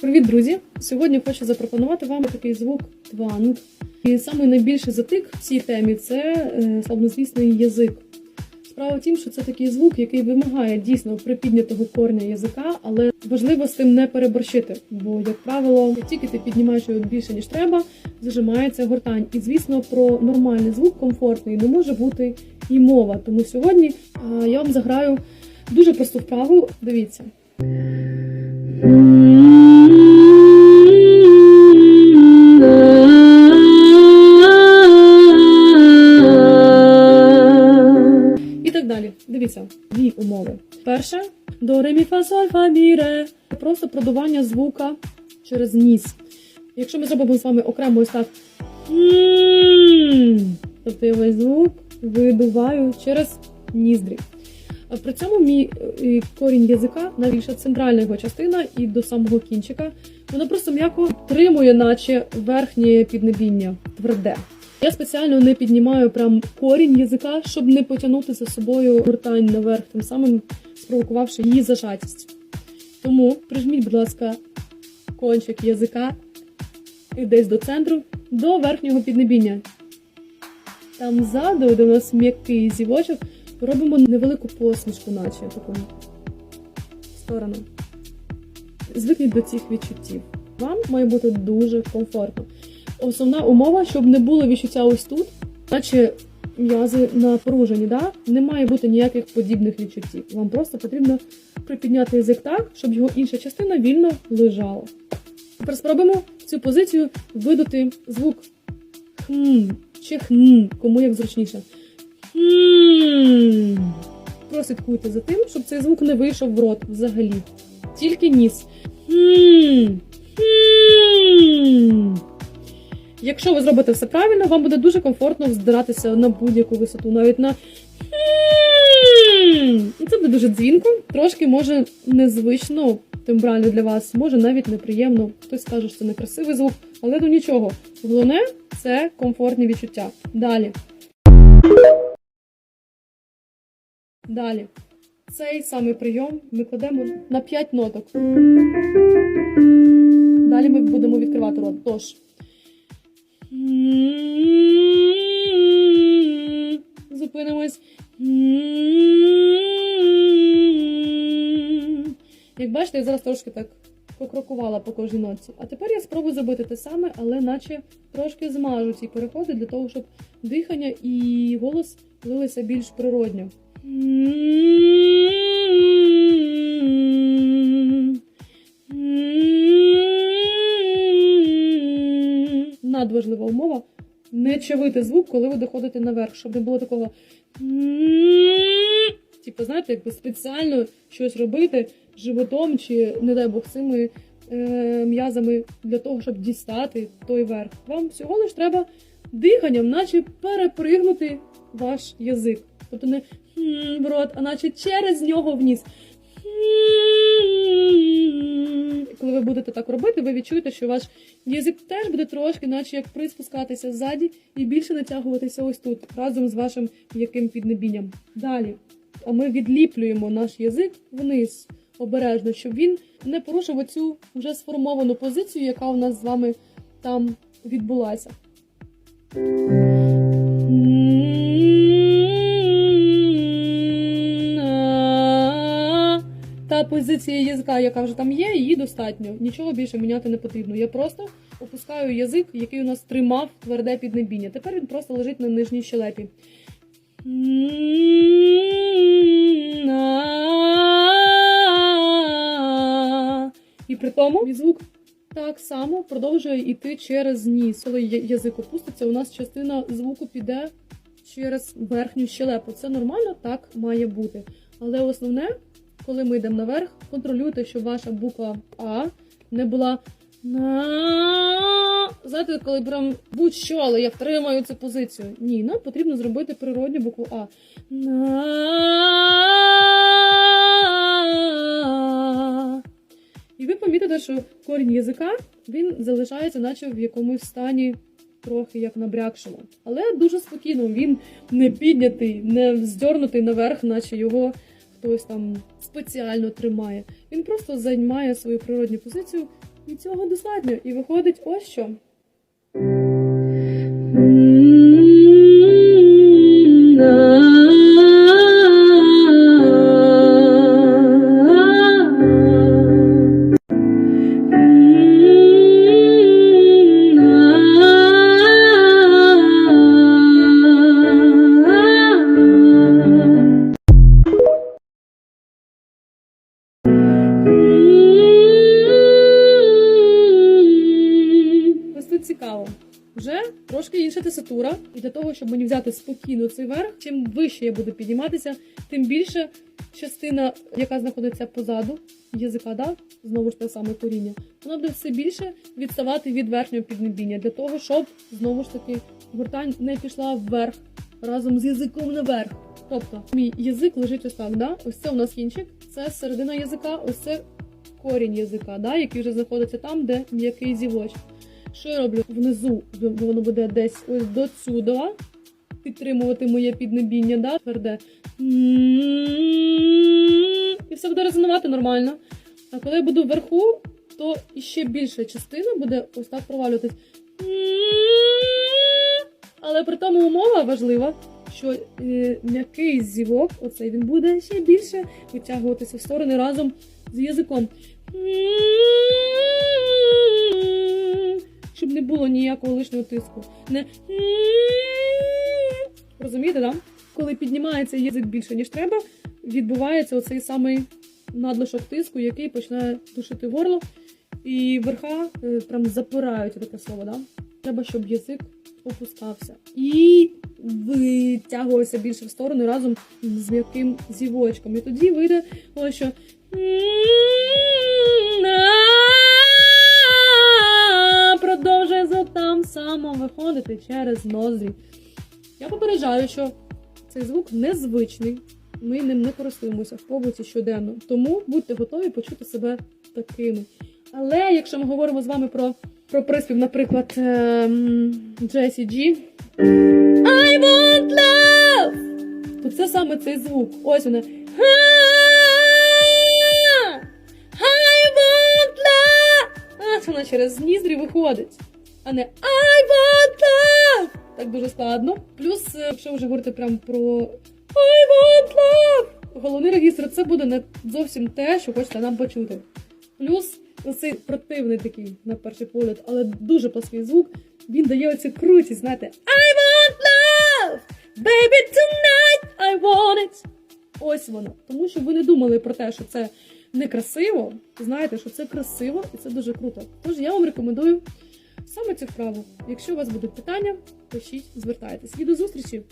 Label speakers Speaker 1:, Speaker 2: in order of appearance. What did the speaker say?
Speaker 1: Привіт, друзі! Сьогодні хочу запропонувати вам такий звук тванг. І самий найбільший затик в цій темі це е, славнозвісний язик. Справа в тім, що це такий звук, який вимагає дійсно припіднятого корня язика, але важливо з тим не переборщити. Бо, як правило, тільки ти піднімаєш його більше ніж треба, зажимається гортань. І звісно, про нормальний звук комфортний не може бути і мова. Тому сьогодні я вам заграю дуже просту вправу. Дивіться. І так далі. Дивіться, дві умови. Перше до ре, мі, фа, соль, фа, мі. Просто продування звука через ніс. Якщо ми зробимо з вами окремо ось так. Тобто я весь звук видуваю через ніздрі. При цьому мій е, корінь язика, найбільша центральна його частина і до самого кінчика, вона просто м'яко тримує, наче верхнє піднебіння тверде. Я спеціально не піднімаю прям корінь язика, щоб не потягнути за собою гортань наверх, тим самим спровокувавши її зажатість. Тому прижміть, будь ласка, кончик язика і десь до центру, до верхнього піднебіння. Там ззаду, де у нас м'який зівочок, робимо невелику посмішку, наче таку сторону. Звикніть до цих відчуттів. Вам має бути дуже комфортно. Основна умова, щоб не було відчуття ось тут, наче м'язи напружені, да? не має бути ніяких подібних відчуттів. Вам просто потрібно припідняти язик так, щоб його інша частина вільно лежала. Тепер спробуємо цю позицію видати звук хм чи хм, кому як зручніше. Прослідкуйте за тим, щоб цей звук не вийшов в рот взагалі. Тільки ніс. Якщо ви зробите все правильно, вам буде дуже комфортно вздиратися на будь-яку висоту, навіть на. І це буде дуже дзвінко, трошки може незвично, тембрально для вас, може навіть неприємно. Хтось скаже, що це некрасивий звук, але ну нічого. Головне це комфортні відчуття. Далі. Далі. Цей самий прийом ми кладемо на 5 ноток. Далі ми будемо відкривати рот. Тож. Зупинимось. Як бачите, я зараз трошки так покрокувала по кожній нотці. А тепер я спробую зробити те саме, але наче трошки змажу ці переходи для того, щоб дихання і голос лилися більш природньо. Надважлива умова не чавити звук, коли ви доходите наверх, щоб не було такого. Типу, знаєте, якби спеціально щось робити животом чи, не дай Бог, цими е, м'язами для того, щоб дістати той верх. Вам всього лиш треба диханням, наче перепригнути ваш язик. Тобто не в рот, а наче через нього вниз. Коли ви будете так робити, ви відчуєте, що ваш язик теж буде трошки, наче як приспускатися ззаді і більше натягуватися ось тут, разом з вашим м'яким піднебінням. Далі. А ми відліплюємо наш язик вниз обережно, щоб він не порушив оцю вже сформовану позицію, яка у нас з вами там відбулася. Позиція язика, яка вже там є, її достатньо. Нічого більше міняти не потрібно. Я просто опускаю язик, який у нас тримав тверде піднебіння. Тепер він просто лежить на нижній щелепі. І при тому мій звук так само продовжує йти через ніс. Коли язик опуститься, у нас частина звуку піде через верхню щелепу. Це нормально, так має бути. Але основне, коли ми йдемо наверх, контролюйте, щоб ваша буква А не була на. Знаєте, коли прям будь-що, але я втримаю цю позицію. Ні, нам потрібно зробити природню букву А. І ви помітите, що корінь язика він залишається, наче в якомусь стані трохи як набрякшому. Але дуже спокійно, він не піднятий, не вздьорнутий наверх, наче його хтось там спеціально тримає. Він просто займає свою природню позицію, і цього достатньо. І виходить ось що. Того, щоб мені взяти спокійно цей верх, чим вище я буду підніматися, тим більше частина, яка знаходиться позаду язика, да? знову ж те саме коріння, вона буде все більше відставати від верхнього піднебіння, для того, щоб знову ж таки гортань не пішла вверх разом з язиком наверх. Тобто, мій язик лежить ось так, да? ось це у нас кінчик, це середина язика, ось це корінь язика, да? який вже знаходиться там, де м'який зівочок. Що я роблю внизу? Воно буде десь ось до сюди, підтримувати моє піднебіння, да, тверде. І все буде резонувати нормально. А коли я буду вверху, то іще більша частина буде ось так провалюватись. Але при тому умова важлива, що е, м'який зівок, оцей він буде ще більше витягуватися в сторони разом з язиком. Щоб не було ніякого лишнього тиску. Не розумієте, да? Коли піднімається язик більше, ніж треба, відбувається оцей самий надлишок тиску, який починає душити горло, і верха е, прям запирають таке слово, да? Треба, щоб язик опускався і витягувався більше в сторони разом з м'яким зівочком. І тоді вийде ось що. Там само виходити через ноздрі. Я попереджаю, що цей звук незвичний. Ми ним не користуємося в побуті щоденно. Тому будьте готові почути себе такими. Але якщо ми говоримо з вами про, про приспів, наприклад, ем, Джесі Джі I want love! То це саме цей звук. Ось вона. I want love! Це вона через ніздрі виходить. А не I want love! Так дуже складно. Плюс, е, якщо вже говорити прям про I want love! Головний регістр це буде не зовсім те, що хочете нам почути. Плюс оцей противний такий, на перший погляд, але дуже плаский звук, він дає оцю крутість, знаєте, I want love! Baby, tonight I want it! Ось воно. Тому що ви не думали про те, що це некрасиво. Знаєте, що це красиво і це дуже круто. Тож я вам рекомендую саме цю вправу. Якщо у вас будуть питання, пишіть, звертайтесь. І до зустрічі!